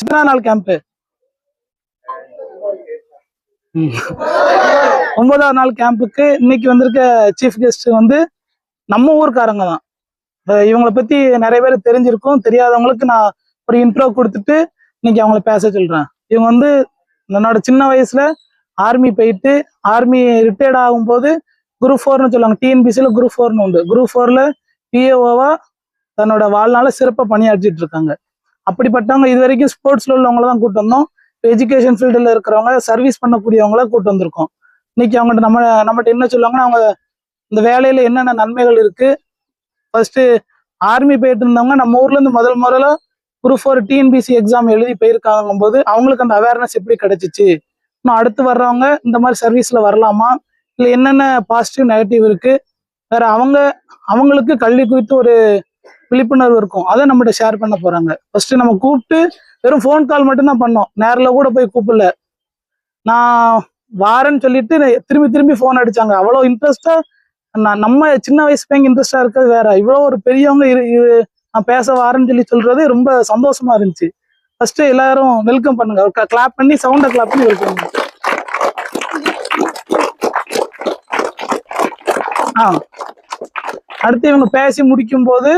எத்தனை நாள் கேம்ப் ஒன்பதாவது நாள் கேம்புக்கு இன்னைக்கு வந்திருக்க சீஃப் கெஸ்ட் வந்து நம்ம ஊருக்காரங்க தான். இவங்களை பத்தி நிறைய பேர் தெரிஞ்சிருக்கும் தெரியாதவங்களுக்கு நான் ஒரு இன்ட்ரோ கொடுத்துட்டு இன்னைக்கு அவங்கள பேச சொல்றேன். இவங்க வந்து என்னோட சின்ன வயசுல ஆர்மி போயிட்டு ஆர்மி ரிட்டையர்ட் ஆகும்போது குரூப் ஃபோர்னு சொல்லுவாங்க. டிஎன்பிசியில் குரூப் ஃபோர்னு உண்டு. குரூப் ஃபோர்ல பிஏஓவா தன்னோட வாழ்நாள சிறப்பாக பணியாற்றிட்டு இருக்காங்க. அப்படிப்பட்டவங்க இது வரைக்கும் ஸ்போர்ட்ஸ்ல உள்ளவங்கள தான் கூட்டு வந்தோம். எஜுகேஷன் ஃபீல்டில் இருக்கிறவங்க சர்வீஸ் பண்ணக்கூடியவங்கள கூட்டு வந்திருக்கோம். இன்னைக்கு அவங்ககிட்ட நம்ம நம்மகிட்ட என்ன சொல்லுவாங்கன்னா அவங்க இந்த வேலையில என்னென்ன நன்மைகள் இருக்கு? ஃபர்ஸ்ட் ஆர்மி போயிட்டு இருந்தவங்க நம்ம ஊர்ல இருந்து முதல் முதல்ல குரூப் ஃபோர் டிஎன்பிசி எக்ஸாம் எழுதி போயிருக்காங்க போது அவங்களுக்கு அந்த அவேர்னஸ் எப்படி கிடைச்சிச்சு? இன்னும் அடுத்து வர்றவங்க இந்த மாதிரி சர்வீஸ்ல வரலாமா? இல்லை என்னென்ன பாசிட்டிவ் நெகட்டிவ் இருக்கு? வேற அவங்க அவங்களுக்கு கல்வி குறித்து ஒரு விழிப்புணர்வு இருக்கும். அதை நம்மகிட்ட ஷேர் பண்ண போறாங்க. ஃபர்ஸ்ட் நம்ம கூப்பிட்டு வெறும் ஃபோன் கால் மட்டும்தான் பண்ணோம். நேரில் கூட போய் கூப்பிடல. நான் வாரேன்னு சொல்லிட்டு திரும்பி திரும்பி ஃபோன் அடிச்சாங்க. அவ்வளோ இன்ட்ரெஸ்டா நான் நம்ம சின்ன வயசு பையன் இன்ட்ரெஸ்டா இருக்கிறது வேற. இவ்வளோ ஒரு பெரியவங்க இரு நான் பேச வாரேன்னு சொல்லி சொல்றது ரொம்ப சந்தோஷமா இருந்துச்சு. ஃபர்ஸ்ட் எல்லாரும் வெல்கம் பண்ணுங்க. கிளாப் பண்ணி சவுண்டை கிளாப் பண்ணி வெல்கம் பண்ணுங்க. ஆ. அடுத்து இவங்க பேசி முடிக்கும் போது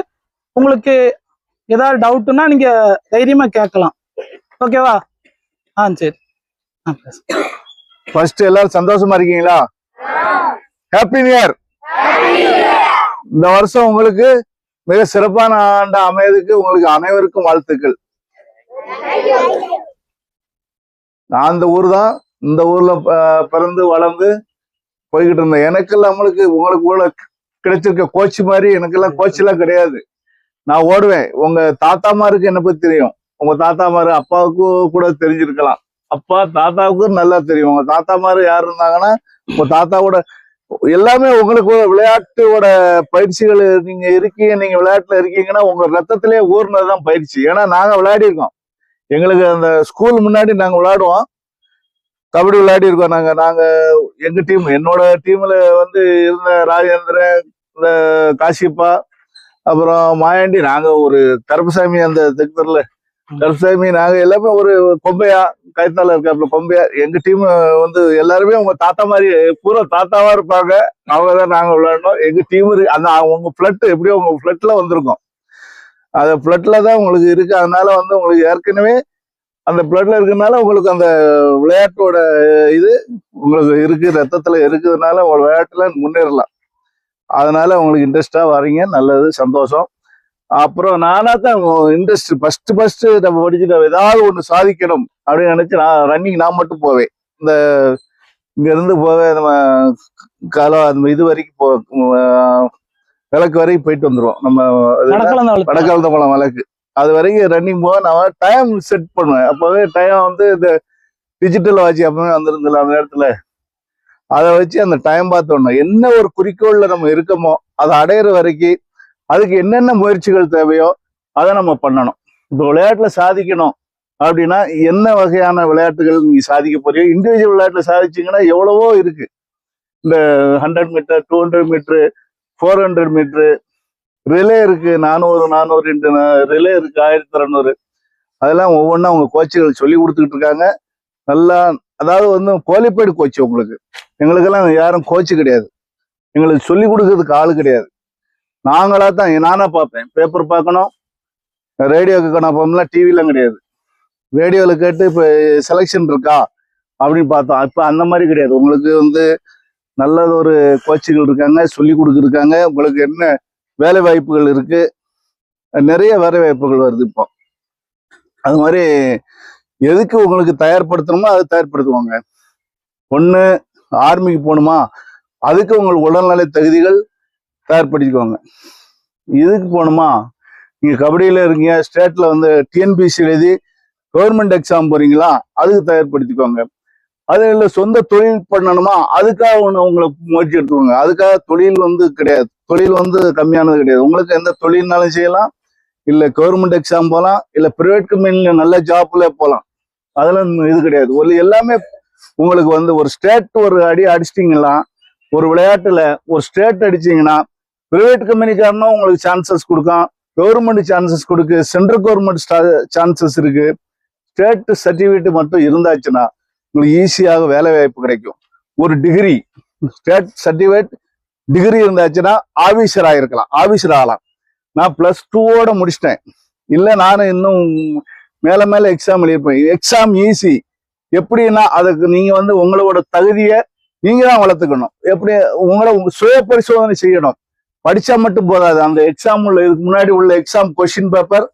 உங்களுக்கு ஏதாவது டவுட்னா நீங்க தைரியமா கேட்கலாம். ஓகேவா ஆ சரி. ஆ ஃபர்ஸ்ட் எல்லாரும் சந்தோஷமா இருக்கீங்களா? ஹாப்பி நியூ இயர் இந்த வருஷம் உங்களுக்கு மிக சிறப்பான ஆண்டு அமையதுக்கு உங்களுக்கு அனைவருக்கும் வாழ்த்துக்கள். நான் இந்த ஊர் தான் இந்த ஊர்ல பிறந்து வளர்ந்து போய்கிட்டு இருந்தேன். எனக்கு நம்மளுக்கு உங்களுக்கு கூட கிடைச்சிருக்க கோச் மாதிரி எனக்கெல்லாம் கோச் எல்லாம் கிடையாது. நான் ஓடுவேன். உங்க தாத்தாமாருக்கு என்ன பத்தி தெரியும். உங்க தாத்தாமாரு அப்பாவுக்கு கூட தெரிஞ்சிருக்கலாம். அப்பா தாத்தாவுக்கும் நல்லா தெரியும். உங்க தாத்தாமாரு யார் இருந்தாங்கன்னா உங்க தாத்தாவோட எல்லாமே உங்களுக்கு விளையாட்டோட பயிற்சிகள் நீங்க இருக்கீங்க நீங்க விளையாட்டுல இருக்கீங்கன்னா உங்க ரத்தத்திலே ஊர்னதுதான் பயிற்சி. ஏன்னா நாங்க விளையாடி இருக்கோம் எங்களுக்கு அந்த ஸ்கூல் முன்னாடி நாங்க விளையாடுவோம். கபடி விளையாடி இருக்கோம் நாங்க. நாங்க எங்க டீம் என்னோட டீம்ல வந்து இருந்த ராஜேந்திரன் இந்த காசிப்பா அப்புறம் மாயாண்டி நாங்க ஒரு கருப்புசாமி அந்த தெற்குல கருப்புசாமி நாங்க எல்லாமே ஒரு கொம்பையா கைத்தால இருக்காப்புல கொம்பையா. எங்க டீம் வந்து எல்லாருமே உங்க தாத்தா மாதிரி பூரா தாத்தாவா இருப்பாங்க. அவங்க தான் நாங்க விளையாடணும். எங்க டீம் அந்த உங்க பிளட் எப்படியோ உங்க பிளட்ல வந்திருக்கோம். அந்த பிளட்ல தான் உங்களுக்கு இருக்கு. அதனால வந்து உங்களுக்கு ஏற்கனவே அந்த பிளட்ல இருக்கனால உங்களுக்கு அந்த விளையாட்டோட இது உங்களுக்கு இருக்கு ரத்தத்துல இருக்கிறதுனால உங்க விளையாட்டுல முன்னேறலாம். அதனால உங்களுக்கு இன்ட்ரெஸ்டா வரீங்க நல்லது சந்தோஷம். அப்புறம் நானா தான் இன்ட்ரெஸ்ட் ஃபர்ஸ்ட் ஃபர்ஸ்ட் நம்ம படிச்சுட்டு ஏதாவது ஒன்று சாதிக்கணும் அப்படின்னு நினைச்சு நான் ரன்னிங் நான் மட்டும் போவேன். இந்த இங்க இருந்து போவேன் நம்ம காலம் அந்த இது வரைக்கும் போ விளக்கு வரைக்கும் போயிட்டு வந்துருவோம். நம்ம? வடக்கலந்த பழம் விளக்கு. அது வரைக்கும் ரன்னிங் போக நான் டைம் செட் பண்ணுவேன். அப்பவே டைம் வந்து இந்த டிஜிட்டல் வாட்ச் அப்பவே வந்திருந்தல அந்த நேரத்துல. அதை வச்சு அந்த டைம் பார்த்தோம்னா என்ன ஒரு குறிக்கோள்ல நம்ம இருக்கோமோ அதை அடையிற வரைக்கும் அதுக்கு என்னென்ன முயற்சிகள் தேவையோ அதை நம்ம பண்ணணும். இப்போ விளையாட்டுல சாதிக்கணும் அப்படின்னா என்ன வகையான விளையாட்டுகள் நீங்க சாதிக்க போறீங்க இண்டிவிஜுவல் விளையாட்டுல சாதிச்சீங்கன்னா எவ்வளவோ இருக்கு. இந்த hundred metre two hundred metre four hundred metre relay இருக்கு நானூறு நானூறு ரெண்டு ரிலே இருக்கு ஆயிரத்தி இரநூறு அதெல்லாம் ஒவ்வொன்றா அவங்க கோச்சுகள் சொல்லி கொடுத்துக்கிட்டு இருக்காங்க. நல்லா அதாவது வந்து குவாலிஃபைடு கோச் உங்களுக்கு. எங்களுக்கெல்லாம் யாரும் கோச்சு கிடையாது. எங்களுக்கு சொல்லி கொடுக்கறதுக்கு ஆள் கிடையாது. நாங்களா தான் நானா பார்ப்பேன். பேப்பர் பார்க்கணும் ரேடியோக்கு நான் டிவிலாம் கிடையாது. ரேடியோவில் கேட்டு இப்போ செலெக்ஷன் இருக்கா அப்படின்னு பார்த்தோம். இப்போ அந்த மாதிரி கிடையாது. உங்களுக்கு வந்து நல்லது ஒரு கோச்சுகள் இருக்காங்க சொல்லி கொடுக்குறாங்க உங்களுக்கு என்ன வேலை வாய்ப்புகள் இருக்கு நிறைய வேலை வாய்ப்புகள் வருது இப்போ. அது மாதிரி எதுக்கு உங்களுக்கு தயார்படுத்தணுமோ அதை தயார்படுத்துவாங்க. ஒன்று ஆர்மிக்கு போகணுமா? அதுக்கு உங்களுக்கு உடல்நலை தகுதிகள் தயார்படுத்திக்குவாங்க. இதுக்கு போகணுமா? நீங்கள் கபடியில் இருக்கீங்க ஸ்டேட்டில் வந்து டிஎன்பிசி எழுதி கவர்மெண்ட் எக்ஸாம் போகிறீங்களா அதுக்கு தயார்படுத்திக்குவாங்க. அது இல்லை சொந்த தொழில் பண்ணணுமா? அதுக்காக ஒன்று உங்களை முயற்சி எடுத்துக்கோங்க. அதுக்காக தொழில் வந்து கிடையாது. தொழில் வந்து கம்மியானது கிடையாது. உங்களுக்கு எந்த தொழில்னாலும் செய்யலாம். இல்லை கவர்மெண்ட் எக்ஸாம் போகலாம் இல்லை ப்ரைவேட் கம்பெனியில் நல்ல ஜாப்ல போகலாம் அதெல்லாம் இது கிடையாது. ஒரு எல்லாமே உங்களுக்கு வந்து ஒரு ஸ்டேட் ஒரு அடி அடிச்சிட்டிங்கன்னா ஒரு விளையாட்டுல ஒரு ஸ்டேட் அடிச்சீங்கன்னா பிரைவேட் கம்பெனிக்காரனும் உங்களுக்கு சான்சஸ் கொடுக்கும் கவர்மெண்ட் சான்சஸ் கொடுக்கு. சென்ட்ரல் கவர்மெண்ட் சான்சஸ் இருக்கு. ஸ்டேட் சர்டிஃபிகேட் மட்டும் இருந்தாச்சுன்னா உங்களுக்கு ஈஸியாக வேலை வாய்ப்பு கிடைக்கும். ஒரு டிகிரி ஸ்டேட் சர்டிஃபிகேட் டிகிரி இருந்தாச்சுன்னா ஆபீசர் ஆயிருக்கலாம். ஆபீசர் ஆகலாம். நான் பிளஸ் டூவோட முடிச்சிட்டேன். இல்லை நானும் இன்னும் மேலே மேலே எக்ஸாம் எழுதியிருப்பேன். எக்ஸாம் ஈஸி எப்படின்னா அதுக்கு நீங்கள் வந்து உங்களோட தகுதியை நீங்கள் தான் வளர்த்துக்கணும். எப்படி உங்களை சுய பரிசோதனை செய்யணும். படிச்சா மட்டும் போதாது. அந்த எக்ஸாம் உள்ள இதுக்கு முன்னாடி உள்ள எக்ஸாம் கொஷின் பேப்பர்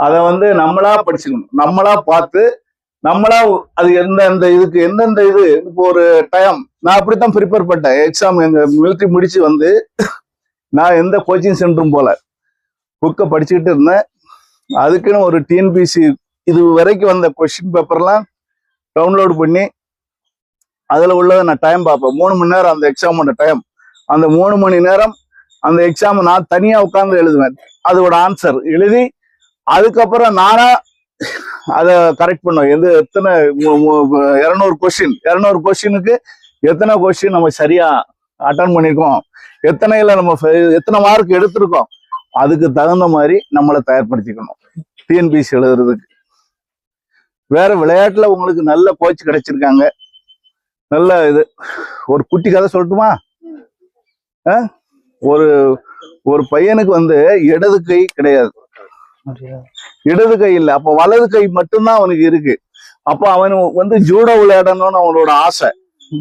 அதை வந்து நம்மளா படிச்சுக்கணும். நம்மளா பார்த்து நம்மளா அது எந்த எந்த இதுக்கு எந்தெந்த இது இப்போ ஒரு டைம் நான் அப்படித்தான் ப்ரிப்பேர் பண்ணேன் எக்ஸாம் எங்க மிலிட்ரி முடிச்சு வந்து நான் எந்த கோச்சிங் சென்டரும் போல புக்கை படிச்சுக்கிட்டு இருந்தேன். அதுக்குன்னு ஒரு டிஎன்பிசி இது வரைக்கும் வந்த கொஸ்டின் பேப்பர்லாம் டவுன்லோடு பண்ணி அதில் உள்ளதை நான் டைம் பார்ப்பேன். மூணு மணி நேரம் அந்த எக்ஸாமோட டைம் அந்த மூணு மணி நேரம் அந்த எக்ஸாமை நான் தனியாக உட்காந்து எழுதுவேன். அதோட ஆன்சர் எழுதி அதுக்கப்புறம் நானாக அதை கரெக்ட் பண்ணுவேன். எது எத்தனை இரநூறு கொஸ்டின் இரநூறு கொஸ்டினுக்கு எத்தனை கொஸ்டின் நம்ம சரியாக அட்டன் பண்ணியிருக்கோம் எத்தனையில் நம்ம எத்தனை மார்க் எடுத்திருக்கோம்? அதுக்கு தகுந்த மாதிரி நம்மளை தயார்படுத்திக்கணும். டிஎன்பிசி எழுதுறதுக்கு. வேற விளையாட்டுல உங்களுக்கு நல்ல கோச் கிடைச்சிருக்காங்க. நல்ல இது. ஒரு குட்டி கதை சொல்லட்டுமா? ஒரு ஒரு பையனுக்கு வந்து இடது கை கிடையாது. இடது கை இல்லை. அப்ப வலது கை மட்டும்தான் அவனுக்கு இருக்கு. அப்ப அவன் வந்து ஜூடோ விளையாடணும்னு அவனோட ஆசை.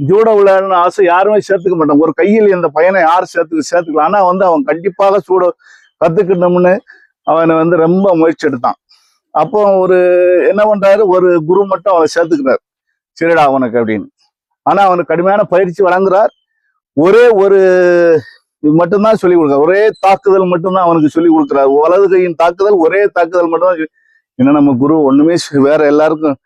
ஜூடோ விளையாடணும்னு ஆசை யாருமே சேர்த்துக்க மாட்டான். ஒரு கையில் இந்த பையனை யார் சேர்த்துக்க சேர்த்துக்கலாம் ஆனா வந்து அவன் கண்டிப்பாக சூடோ கத்துக்கணும்னு அவனை வந்து ரொம்ப முயற்சி எடுத்தான். அப்போ ஒரு என்ன பண்றாரு? ஒரு குரு மட்டும் அவனை சேர்த்துக்கிறார். சரிடா அவனுக்கு அப்படின்னு. ஆனா அவனுக்கு கடுமையான பயிற்சி வழங்குறார். ஒரே ஒரு இது மட்டும்தான் சொல்லி கொடுக்குறார். ஒரே தாக்குதல் மட்டும்தான் அவனுக்கு சொல்லி கொடுக்குறாரு. வலது கையின் தாக்குதல் ஒரே தாக்குதல் மட்டும்தான் ஏன்னா என்ன நம்ம குரு ஒண்ணுமே வேற எல்லாருக்கும்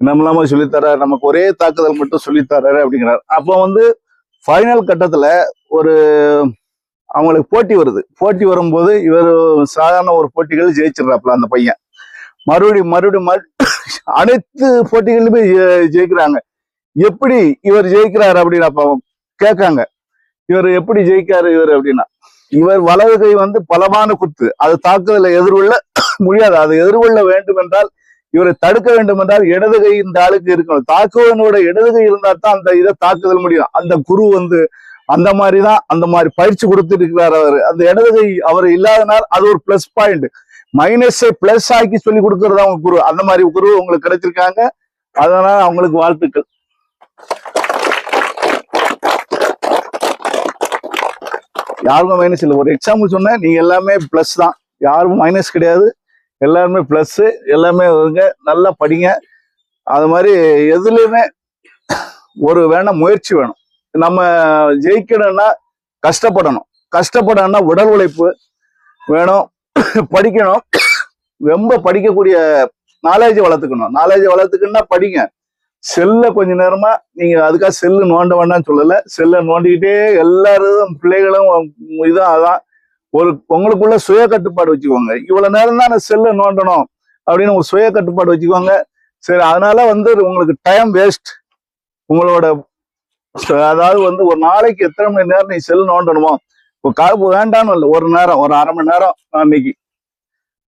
நம்ம இல்லாம சொல்லித்தராரு நமக்கு ஒரே தாக்குதல் மட்டும் சொல்லித்தராரு அப்படிங்கிறார். அப்போ வந்து ஃபைனல் கட்டத்துல ஒரு அவங்களுக்கு போட்டி வருது. போட்டி வரும்போது இவர் சாதாரண ஒரு போட்டிகள் ஜெயிச்சிடுறாப்புல அந்த பையன். மறுபடியும் மறுபடியும் அனைத்து போட்டிகளிலுமே ஜெயிக்கிறாங்க. எப்படி இவர் ஜெயிக்கிறாரு அப்படின்னு அப்ப கேட்காங்க. இவர் எப்படி ஜெயிக்காரு இவர் அப்படின்னா இவர் வலது கை வந்து பலமான குத்து. அது தாக்குதலை எதிர்கொள்ள முடியாது. அது எதிர்கொள்ள வேண்டும் என்றால் இவரை தடுக்க வேண்டும் என்றால் இடது கை இந்த ஆளுக்கு இருக்கணும். தாக்குவனோட இடது கை இருந்தால் தான் அந்த இதை தாக்குதல் முடியும். அந்த குரு வந்து அந்த மாதிரி தான் அந்த மாதிரி பயிற்சி கொடுத்துட்டு இருக்கிறார் அவர். அந்த இடது கை அவர் இல்லாதனால் அது ஒரு பிளஸ் பாயிண்ட் மைனஸை பிளஸ் ஆக்கி சொல்லி கொடுக்கறது அவங்க குரு. அந்த மாதிரி குரு உங்களுக்கு கிடைச்சிருக்காங்க. அதனால அவங்களுக்கு வாழ்த்துக்கள். யாருக்கும் மைனஸ் இல்லை. ஒரு எக்ஸாம்பிள் சொன்னேன். நீங்க எல்லாமே பிளஸ் தான். யாரும் மைனஸ் கிடையாது. எல்லாருமே பிளஸ் எல்லாமே வருங்க. நல்லா படிங்க. அது மாதிரி எதுலையுமே ஒரு வேணா முயற்சி வேணும். நம்ம ஜெயிக்கணும்னா கஷ்டப்படணும். கஷ்டப்படணும்னா உடல் உழைப்பு வேணும். படிக்கணும். ரொம்ப படிக்கக்கூடிய நாலேஜை வளர்த்துக்கணும். நாலேஜை வளர்த்துக்கணும்னா படிங்க. செல்ல கொஞ்ச நேரமா நீங்க அதுக்காக செல்லு நோண்ட வேண்டாம்னு சொல்லல. செல்லை நோண்டிக்கிட்டே எல்லாரும் பிள்ளைகளும் இதான் அதான். ஒரு உங்களுக்குள்ள சுய கட்டுப்பாடு வச்சுக்கோங்க. இவ்வளவு நேரம் தான் நான் செல்லை நோண்டணும் அப்படின்னு ஒரு சுய கட்டுப்பாடு வச்சுக்கோங்க. சரி அதனால வந்து உங்களுக்கு டைம் வேஸ்ட் உங்களோட அதாவது வந்து ஒரு நாளைக்கு எத்தனை மணி நேரம் நீ செல் நோண்டணுமோ காப்பு வேண்டாம்னு இல்லை. ஒரு நேரம் ஒரு அரை மணி நேரம் அன்னைக்கு.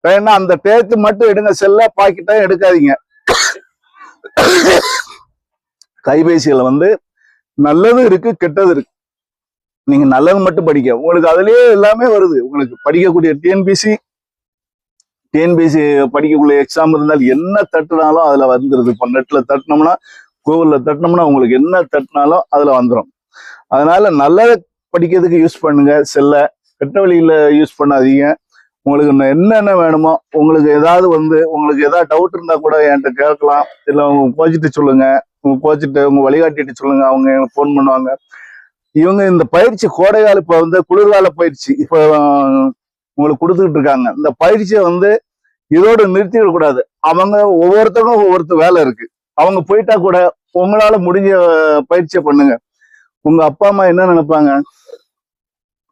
ஏன்னா அந்த டேத்து மட்டும் எடுங்க செல்ல பாக்கிட்டா எடுக்காதீங்க. கைபேசியில வந்து நல்லது இருக்கு கெட்டது இருக்கு. நீங்க நல்லது மட்டும் படிக்க உங்களுக்கு அதுலயே எல்லாமே வருது. உங்களுக்கு படிக்கக்கூடிய டிஎன்பிசி டிஎன்பிசி படிக்கக்கூடிய எக்ஸாம் இருந்தால் என்ன தட்டுனாலும் அதுல வந்துருது. இப்போ நெட்ல தட்டினோம்னா கூகுள்ல தட்டினோம்னா உங்களுக்கு என்ன தட்டினாலும் அதுல வந்துடும் அதனால நல்லதை படிக்கிறதுக்கு யூஸ் பண்ணுங்க. செல்ல கெட்ட வழியில் யூஸ் பண்ணாதீங்க. உங்களுக்கு என்னென்ன வேணுமோ உங்களுக்கு ஏதாவது வந்து உங்களுக்கு ஏதாவது டவுட் இருந்தால் கூட என்கிட்ட கேட்கலாம். இல்லை உங்க கோச்சிட்டு சொல்லுங்க. உங்க கோச்சிட்டு உங்க வழிகாட்டிட்டு சொல்லுங்க. அவங்க எனக்கு ஃபோன் பண்ணுவாங்க. இவங்க இந்த பயிற்சி கோடைகால இப்போ வந்து குளிர்கால பயிற்சி. இப்போ உங்களுக்கு கொடுத்துக்கிட்டு இருக்காங்க. இந்த பயிற்சியை வந்து இதோடு நிறுத்திவிடக்கூடாது அவங்க ஒவ்வொருத்தருக்கும் ஒவ்வொருத்தர் வேலை இருக்கு. அவங்க போயிட்டா கூட உங்களால முடிஞ்ச பயிற்சியை பண்ணுங்க. உங்க அப்பா அம்மா என்ன நினைப்பாங்க?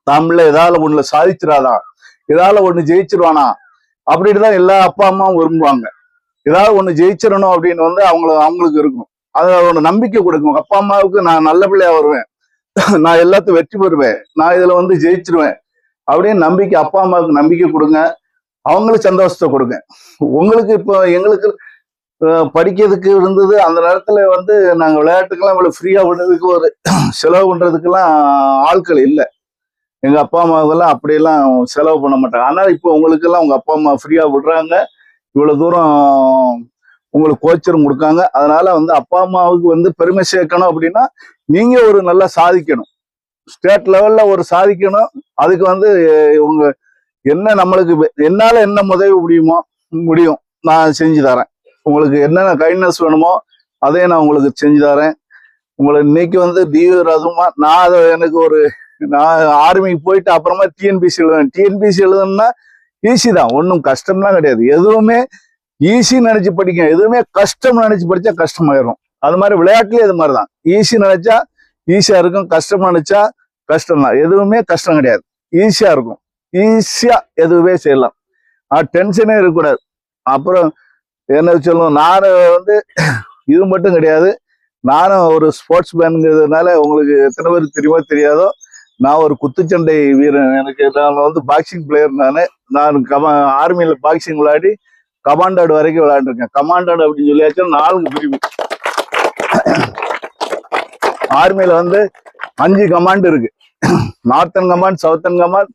தமிழ்ல ஏதாவது ஒண்ணுல சாதிச்சிடாதான் ஏதாவது ஒண்ணு ஜெயிச்சிருவானா? அப்படின்ட்டு தான் எல்லா அப்பா அம்மாவும் விரும்புவாங்க. ஏதாவது ஒண்ணு ஜெயிச்சிடணும் அப்படின்னு வந்து அவங்களுக்கு அவங்களுக்கு இருக்கும். அது ஒரு நம்பிக்கை கொடுக்கும். அப்பா அம்மாவுக்கு நான் நல்ல பிள்ளையா வருவேன். நான் எல்லாத்தையும் வெற்றி பெறுவேன். நான் இதுல வந்து ஜெயிச்சிருவேன். அப்படின்னு நம்பிக்கை அப்பா அம்மாவுக்கு நம்பிக்கை கொடுங்க. அவங்களுக்கு சந்தோஷத்தை கொடுங்க. உங்களுக்கு இப்போ எங்களுக்கு படிக்கிறதுக்கு இருந்தது. அந்த நேரத்துல வந்து நாங்க விளையாட்டுக்கெல்லாம் இவ்வளவு ஃப்ரீயா விடுறதுக்கு ஒரு செலவு பண்றதுக்கெல்லாம் ஆட்கள் இல்லை. எங்க அப்பா அம்மாவுக்கெல்லாம் அப்படியெல்லாம் செலவு பண்ண மாட்டாங்க. ஆனா இப்போ உங்களுக்கு எல்லாம் உங்க அப்பா அம்மா ஃப்ரீயா விடுறாங்க. இவ்வளவு தூரம் உங்களுக்கு கோச்சரும் கொடுக்காங்க. அதனால வந்து அப்பா அம்மாவுக்கு வந்து பெருமை சேர்க்கணும் அப்படின்னா நீங்க ஒரு நல்லா சாதிக்கணும். ஸ்டேட் லெவல்ல ஒரு சாதிக்கணும். அதுக்கு வந்து உங்க என்ன நம்மளுக்கு என்னால என்ன உதவி முடியுமோ முடியும். நான் செஞ்சு தரேன். உங்களுக்கு என்னென்ன கைண்ட்னஸ் வேணுமோ அதையும் நான் உங்களுக்கு செஞ்சு தரேன். உங்களை இன்னைக்கு வந்து தீவிர அதுமா நான் அதை எனக்கு ஒரு நான் ஆர்மிக்கு போயிட்டு அப்புறமா டிஎன்பிசி எழுதுவேன் டிஎன்பிசி எழுதணும்னா ஈஸி தான். ஒன்றும் கஷ்டம்லாம் கிடையாது. எதுவுமே ஈஸி நினச்சி படிக்க எதுவுமே கஷ்டம் நினச்சி படித்தா கஷ்டமாயிரும். அது மாதிரி விளையாட்டுலேயும் இது மாதிரி தான். ஈஸி நினச்சா ஈஸியாக இருக்கும். கஷ்டம் நினச்சா கஷ்டம் தான். எதுவுமே கஷ்டம் கிடையாது. ஈஸியாக இருக்கும். ஈஸியா எதுவுமே செய்யலாம். ஆ டென்ஷனே இருக்கக்கூடாது. அப்புறம் என்ன சொல்லணும் நானும் வந்து இது மட்டும் கிடையாது. நானும் ஒரு ஸ்போர்ட்ஸ் மேனுங்கிறதுனால உங்களுக்கு எத்தனை பேர் தெரியுமோ தெரியாதோ நான் ஒரு குத்துச்சண்டை வீரன். எனக்கு நான் வந்து பாக்ஸிங் பிளேயர் நான். நான் கமா ஆர்மியில் பாக்ஸிங் விளையாடி கமாண்டர்டு வரைக்கும் விளையாண்டுருக்கேன். கமாண்டர்டு அப்படின்னு சொல்லியாச்சும் நான்கு பிரிவு. ஆர்மியில் வந்து அஞ்சு கமாண்ட் இருக்கு. Northern command southern command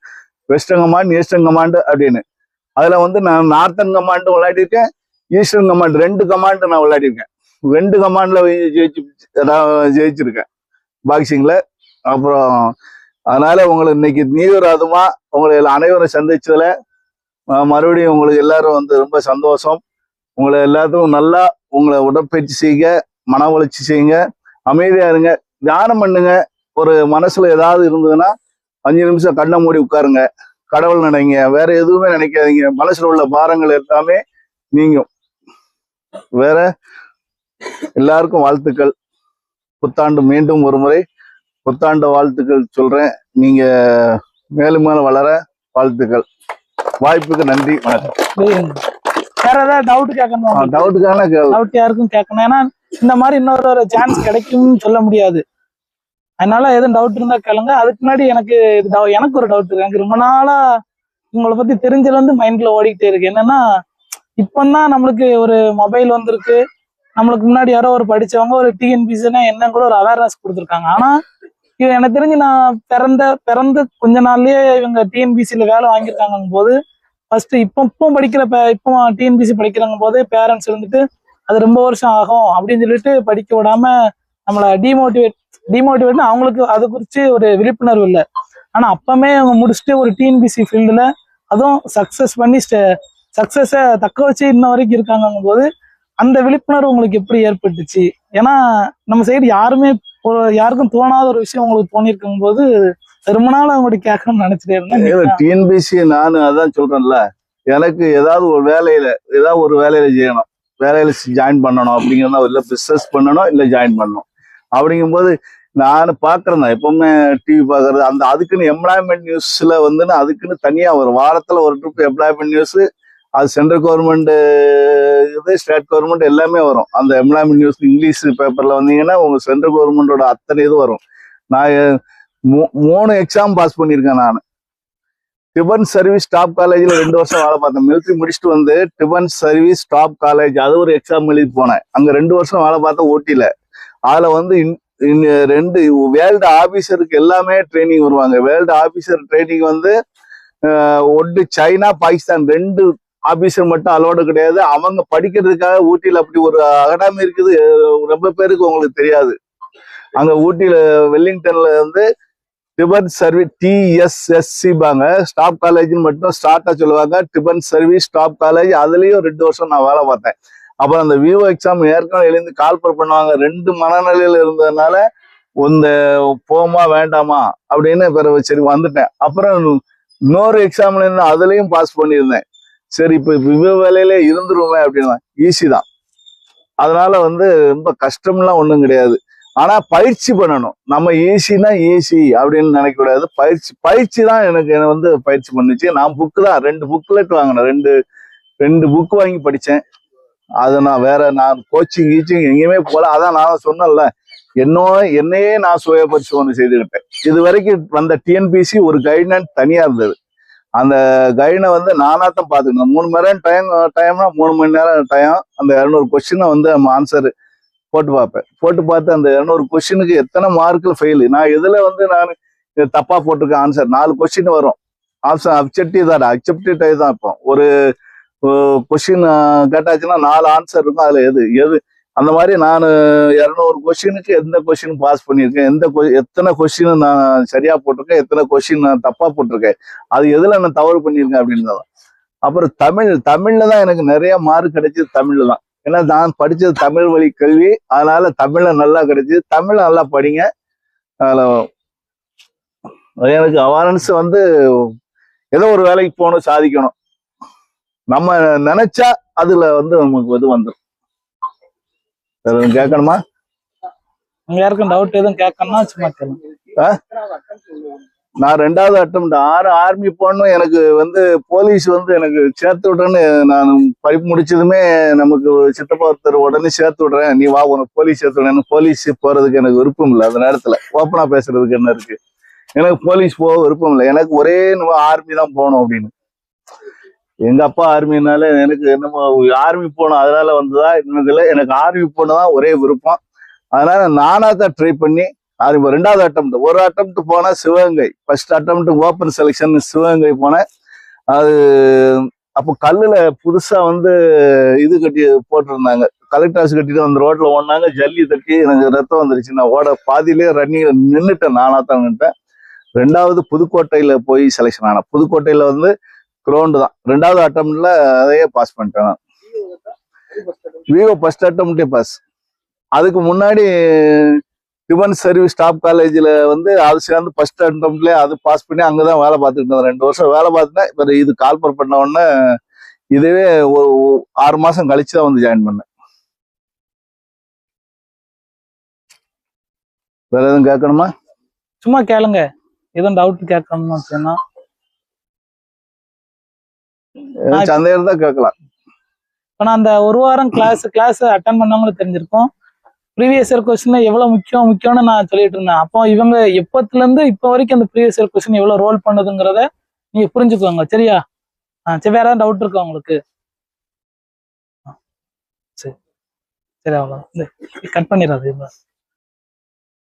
western command eastern command அப்படின்னு. அதில் வந்து நான் நார்த்தன் கமாண்டும் விளையாடிருக்கேன். ஈஸ்டர்ன் கமாண்ட் ரெண்டு கமாண்ட் நான் விளையாடிருக்கேன். ரெண்டு கமாண்ட்ல ஜெயிச்சு நான் ஜெயிச்சிருக்கேன். பாக்ஸிங்ல அப்புறம் அதனால உங்களை இன்னைக்கு நீவராதுமா உங்களை அனைவரும் சந்திச்சதுல மறுபடியும் உங்களுக்கு எல்லாரும் வந்து ரொம்ப சந்தோஷம். உங்களை எல்லாத்துக்கும் நல்லா உங்களை உடற்பயிற்சி செய்யுங்க மன வளர்ச்சி செய்யுங்க. அமைதியா இருங்க. தியானம் பண்ணுங்க. ஒரு மனசுல ஏதாவது இருந்ததுன்னா அஞ்சு நிமிஷம் கண்ணை மூடி உட்காருங்க. கடவுள் நினைங்க. வேற எதுவுமே நினைக்காதீங்க. மனசுல உள்ள பாரங்கள் எல்லாமே நீங்கும். வேற எல்லாருக்கும் வாழ்த்துக்கள். புத்தாண்டு மீண்டும் ஒரு முறை புத்தாண்டு வாழ்த்துக்கள் சொல்றேன். நீங்க மேலும் மேலும் வளர வாழ்த்துக்கள். வாய்ப்புக்கு நன்றி வணக்கம். வேற ஏதாவது டவுட் கேட்கணும் டவுட்டுக்கான டவுட் யாருக்கும் கேட்கணும் ஏன்னா இந்த மாதிரி இன்னொரு ஒரு சான்ஸ் கிடைக்கும்னு சொல்ல முடியாது. அதனால எதுவும் டவுட் இருந்தா கேளுங்க. அதுக்கு முன்னாடி எனக்கு எனக்கு ஒரு டவுட் இருக்கு. எனக்கு ரொம்ப நாளா உங்களை பத்தி தெரிஞ்சதுல இருந்து மைண்ட்ல ஓடிக்கிட்டே இருக்கு. என்னன்னா இப்பந்தான் நம்மளுக்கு ஒரு மொபைல் வந்திருக்கு. நம்மளுக்கு முன்னாடி யாரோ ஒரு படிச்சவங்க ஒரு டிஎன்பிசினா என்ன கூட ஒரு அவேர்னஸ் கொடுத்துருக்காங்க. ஆனா இது எனக்கு தெரிஞ்சு நான் பிறந்த பிறந்து கொஞ்ச நாள்லயே இவங்க டிஎன்பிசில வேலை வாங்கியிருக்காங்க போது ஃபர்ஸ்ட் இப்போ இப்போ படிக்கிற இப்போ டிஎன்பிசி படிக்கிறவங்க போது பேரண்ட்ஸ் இருந்துட்டு அது ரொம்ப வருஷம் ஆகும் அப்படின்னு சொல்லிட்டு படிக்க விடாம நம்மளை டிமோட்டிவேட் டிமோட்டிவேட்னா அவங்களுக்கு அது குறித்து ஒரு விழிப்புணர்வு இல்லை. ஆனா அப்பமே அவங்க முடிச்சுட்டு ஒரு டிஎன்பிசி ஃபீல்டுல அதுவும் சக்ஸஸ் பண்ணி சக்சஸை தக்க வச்சு இன்ன வரைக்கும் இருக்காங்க போது அந்த விழிப்புணர்வு உங்களுக்கு எப்படி ஏற்பட்டுச்சு? ஏன்னா நம்ம சைடு யாருமே யாருக்கும் தோணாத ஒரு விஷயம் உங்களுக்கு தோணியிருக்கும் போது ரொம்ப நாள் அவங்கள்ட்ட கேட்கணும்னு நினைச்சிட்டே இருந்தேன். டிஎன்பிசி நான் அதான் சொல்றேன்ல எனக்கு ஏதாவது ஒரு வேலையில ஏதாவது ஒரு வேலையில செய்யணும். வேலையில ஜாயின் பண்ணணும் அப்படிங்கிறதா இல்ல பிசினஸ் பண்ணணும் இல்ல ஜாயின் பண்ணணும். அப்படிங்கும்போது நான் பாக்குறேன் தான் எப்பவுமே டிவி பாக்குறது அந்த அதுக்குன்னு எம்ப்ளாய்மெண்ட் நியூஸ்ல வந்து நான் அதுக்குன்னு தனியா ஒரு வாரத்துல ஒரு ட்ரிப் எம்ப்ளாய்மெண்ட் நியூஸ் அது சென்ட்ரல் கவர்மெண்ட் இது ஸ்டேட் கவர்மெண்ட் எல்லாமே வரும். அந்த எம்னாமி நியூஸ் இங்கிலீஷ் பேப்பரில் வந்தீங்கன்னா உங்கள் சென்ட்ரல் கவர்மெண்டோட அத்தனை இது வரும். நான் மூ- மூணு எக்ஸாம் பாஸ் பண்ணியிருக்கேன் நான். டிபன் சர்வீஸ் டாப் காலேஜில் ரெண்டு வருஷம் வேலை பார்த்தேன். மிலிட்ரி முடிச்சுட்டு வந்து டிபன் சர்வீஸ் டாப் காலேஜ் அது ஒரு எக்ஸாம் எழுதி போனேன். அங்கே ரெண்டு வருஷம் வேலை பார்த்தேன் ஓட்டியில் அதில் வந்து இன்- இன் ரெண்டு வேர்ல்டு ஆஃபீஸருக்கு எல்லாமே ட்ரைனிங் வருவாங்க. வேர்ல்டு ஆஃபீஸர் ட்ரைனிங் வந்து ஒட்டு ஒன்று சைனா பாகிஸ்தான் ரெண்டு ஆபீசர் மட்டும் அலோடு கிடையாது. அவங்க படிக்கிறதுக்காக ஊட்டியில அப்படி ஒரு அகாடமி இருக்குது. ரொம்ப பேருக்கு உங்களுக்கு தெரியாது. அங்க ஊட்டியில வெல்லிங்டன்ல வந்து டிபன் சர்வீஸ் டிஎஸ்எஸ்சி பாங்க. ஸ்டாப் காலேஜ்னு மட்டும் ஸ்டார்ட்டா சொல்லுவாங்க. டிபன் சர்வீஸ் ஸ்டாப் காலேஜ் அதுலயும் ரெண்டு வருஷம் நான் வேலை பார்த்தேன். அப்புறம் அந்த விவோ எக்ஸாம் ஏற்கனவே எழுந்து கால்பர் பண்ணுவாங்க. ரெண்டு மனநிலையில இருந்ததுனால இந்த போமா வேண்டாமா? அப்படின்னு பிறகு சரி வந்துட்டேன். அப்புறம் இன்னொரு எக்ஸாம்ல இருந்து அதுலயும் பாஸ் பண்ணியிருந்தேன். சரி இப்ப விவோ வேலையில இருந்துருவேன் அப்படின்னா ஈஸி தான். அதனால வந்து ரொம்ப கஷ்டம்லாம் ஒண்ணும் கிடையாது. ஆனா பயிற்சி பண்ணணும். நம்ம ஈஸினா ஈஸி அப்படின்னு நினைக்க கூடாது பயிற்சி பயிற்சி தான் எனக்கு என்னை வந்து பயிற்சி பண்ணுச்சு. நான் புக்கு தான் ரெண்டு புக்லெட் வாங்கினேன். ரெண்டு ரெண்டு புக் வாங்கி படித்தேன் அதை நான் வேற நான் கோச்சிங் கீச்சிங் எங்கேயுமே போல அதான் நான் சொன்னேன்ல என்னோ என்னையே நான் சுய பரிசோதனை செய்துக்கிட்டேன் இது வரைக்கும் வந்த டிஎன்பிசி ஒரு கைட்லைன் தனியா இருந்தது. அந்த கைனை வந்து நானா தான் மூணு மணி நேரம் டைம் டைம்னா மூணு மணி நேரம் டைம் அந்த இரநூறு கொஸ்டினை வந்து நம்ம ஆன்சர் போட்டு பார்ப்பேன். போட்டு பார்த்து அந்த இரநூறு கொஸ்டினுக்கு எத்தனை மார்க்கில் ஃபெயில் நான் இதில் வந்து நான் தப்பாக போட்டிருக்கேன்? ஆன்சர் நாலு கொஸ்டின் வரும். ஆப்ஷன் அப்செப்டிவ் தான் அக்செப்டிவ் டைப் தான் இப்போ. ஒரு கொஸ்டின் கேட்டாச்சுன்னா நாலு ஆன்சர் இருக்கும். அதில் எது எது அந்த மாதிரி நான் இரநூறு கொஸ்டினுக்கு எந்த கொஸ்டின் பாஸ் பண்ணியிருக்கேன்? எந்த எத்தனை கொஸ்டின் நான் சரியாக போட்டிருக்கேன்? எத்தனை கொஸ்டின் நான் தப்பாக போட்டிருக்கேன்? அது எதில் நான் தவறு பண்ணியிருக்கேன் அப்படின்னு தான் அப்புறம் தமிழ் தமிழில் தான் எனக்கு நிறைய மார்க் கிடைச்சது தமிழில் தான். ஏன்னா நான் படித்தது தமிழ் வழி கல்வி. அதனால தமிழில் நல்லா கிடைச்சிது. தமிழை நல்லா படிங்க. அதில் எனக்கு அவார்னஸ் வந்து ஏதோ ஒரு வேலைக்கு போகணும் சாதிக்கணும். நம்ம நினைச்சா அதுல வந்து நமக்கு இது வந்துடும் எதுவும் கேட்கணுமா யாருக்கும் டவுட் எதுவும் கேட்கணும்னா சும்மா கேளுங்க. நான் ரெண்டாவது அட்டம் ஆறு ஆர்மி போகணும் எனக்கு வந்து போலீஸ் வந்து எனக்கு சேர்த்து விடுறேன்னு நான் படிப்பு முடிச்சதுமே நமக்கு சித்தப்பா ஒருத்தர் உடனே சேர்த்து விடுறேன். நீ வா உனக்கு போலீஸ் சேர்த்து விடுறேன் போலீஸ் போறதுக்கு எனக்கு விருப்பம் இல்லை. அந்த நேரத்துல ஓப்பனா பேசுறதுக்கு என்ன இருக்கு? எனக்கு போலீஸ் போக விருப்பம் இல்லை. எனக்கு ஒரே நம்ம ஆர்மி தான் போகணும் அப்படின்னு. எங்க அப்பா ஆர்மினால எனக்கு என்னமோ ஆர்மி போகணும் அதனால வந்ததா இன்னதுல எனக்கு ஆர்மி போனதான் ஒரே விருப்பம். அதனால நானா தான் ட்ரை பண்ணி ஆர்மி ரெண்டாவது அட்டம் ஒரு அட்டம் போனா Sivaganga. First attempt open selection Sivaganga போனேன். அது அப்போ கல்லுல புதுசா வந்து இது கட்டி போட்டிருந்தாங்க. கலெக்டர்ஸ் கட்டிட்டு அந்த ரோட்ல ஓடினாங்க. ஜல்லி தட்டி எனக்கு ரத்தம் வந்துருச்சு. நான் ஓட பாதியிலே ரன்னிங்ல நின்றுட்டேன் நானா தான் நின்றுட்டேன் ரெண்டாவது புதுக்கோட்டையில போய் செலெக்ஷன் ஆனேன். புதுக்கோட்டையில வந்து க்ரௌண்டு தான். ரெண்டாவது அட்டம்ல அதையே பாஸ் பண்ணிட்டேன் நான். விவோ ஃபர்ஸ்ட் அட்டம்டே பாஸ் அதுக்கு முன்னாடி டிஃபென்ஸ் சர்வீஸ் ஸ்டாப் காலேஜில் வந்து அது சேர்ந்து ஃபர்ஸ்ட் அட்டம்ப்ட்லேயே அது பாஸ் பண்ணி அங்கே தான் வேலை பார்த்துட்டு இருந்தேன். ரெண்டு வருஷம் வேலை பார்த்துட்டேன். இப்போ இது கால்பர் பண்ண உடனே இதுவே ஒரு ஆறு மாதம் கழிச்சு தான் வந்து ஜாயின் பண்ணேன். வேற எதுவும் கேட்கணுமா? சும்மா கேளுங்க. எதுவும் டவுட் கேட்கணும்னு சொன்னா சந்தேகம் தான் கேட்கலாம். இப்போ நான் அந்த ஒரு வாரம் கிளாஸ் கிளாஸ் அட்டன் பண்ணவங்களுக்கு தெரிஞ்சிருக்கும். ப்ரீவியஸ் இயர் கொஸ்டின் எவ்வளவு முக்கியம் முக்கியம்னு நான் சொல்லிட்டு இருந்தேன். அப்போ இவங்க எப்பத்துல இருந்து இப்போ வரைக்கும் அந்த ப்ரீவியஸ் இயர் கொஸ்டின் எவ்வளவு ரோல் பண்ணுதுங்கிறத நீங்க புரிஞ்சுக்கோங்க சரியா? ஆ சரி வேற ஏதாவது டவுட் இருக்கா உங்களுக்கு? சரி. சரி அவ்வளோ கட் பண்ணிடுறது